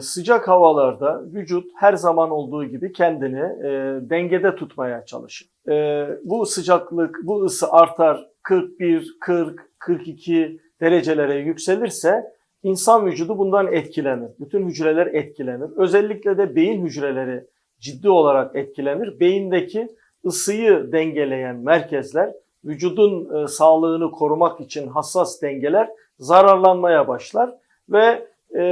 Sıcak havalarda vücut her zaman olduğu gibi kendini e, dengede tutmaya çalışır. E, bu sıcaklık, bu ısı artar 41, 40, 42 derecelere yükselirse insan vücudu bundan etkilenir. Bütün hücreler etkilenir. Özellikle de beyin hücreleri ciddi olarak etkilenir. Beyindeki ısıyı dengeleyen merkezler, vücudun e, sağlığını korumak için hassas dengeler zararlanmaya başlar ve e,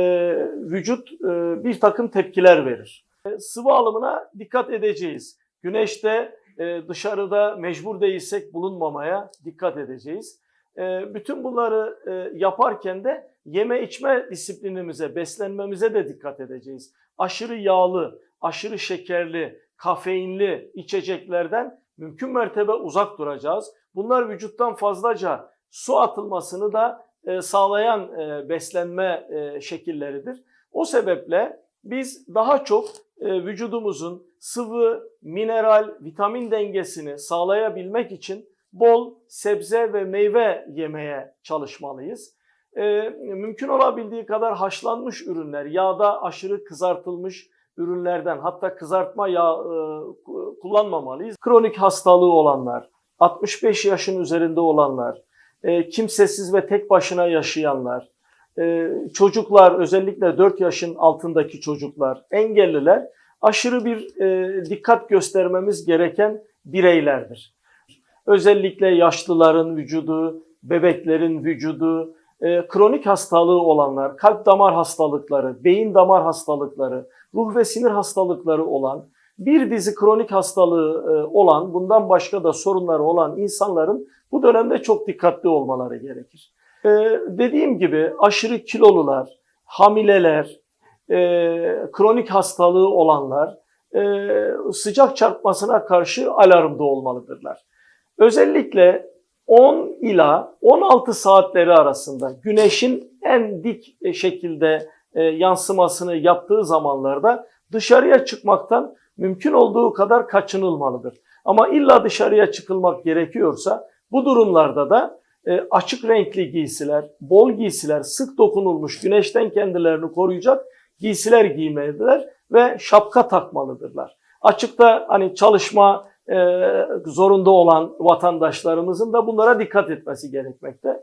vücut e, bir takım tepkiler verir. E, sıvı alımına dikkat edeceğiz. Güneşte e, dışarıda mecbur değilsek bulunmamaya dikkat edeceğiz. E, bütün bunları e, yaparken de yeme içme disiplinimize, beslenmemize de dikkat edeceğiz. Aşırı yağlı, aşırı şekerli, kafeinli içeceklerden mümkün mertebe uzak duracağız. Bunlar vücuttan fazlaca su atılmasını da sağlayan e, beslenme e, şekilleridir. O sebeple biz daha çok e, vücudumuzun sıvı, mineral, vitamin dengesini sağlayabilmek için bol sebze ve meyve yemeye çalışmalıyız. E, mümkün olabildiği kadar haşlanmış ürünler, yağda aşırı kızartılmış ürünlerden hatta kızartma yağ e, kullanmamalıyız. Kronik hastalığı olanlar, 65 yaşın üzerinde olanlar, e, kimsesiz ve tek başına yaşayanlar, e, çocuklar özellikle 4 yaşın altındaki çocuklar, engelliler aşırı bir e, dikkat göstermemiz gereken bireylerdir. Özellikle yaşlıların vücudu, bebeklerin vücudu, e, kronik hastalığı olanlar, kalp damar hastalıkları, beyin damar hastalıkları, ruh ve sinir hastalıkları olan, bir dizi kronik hastalığı e, olan, bundan başka da sorunları olan insanların bu dönemde çok dikkatli olmaları gerekir. E, dediğim gibi aşırı kilolular, hamileler, e, kronik hastalığı olanlar sıcak çarpmasına karşı alarmda olmalıdırlar. Özellikle 10 ila 16 saatleri arasında güneşin en dik şekilde yansımasını yaptığı zamanlarda dışarıya çıkmaktan mümkün olduğu kadar kaçınılmalıdır. Ama illa dışarıya çıkılmak gerekiyorsa bu durumlarda da e, açık renkli giysiler, bol giysiler, sık dokunulmuş güneşten kendilerini koruyacak giysiler giymelidirler ve şapka takmalıdırlar. Açıkta hani çalışma e, zorunda olan vatandaşlarımızın da bunlara dikkat etmesi gerekmekte.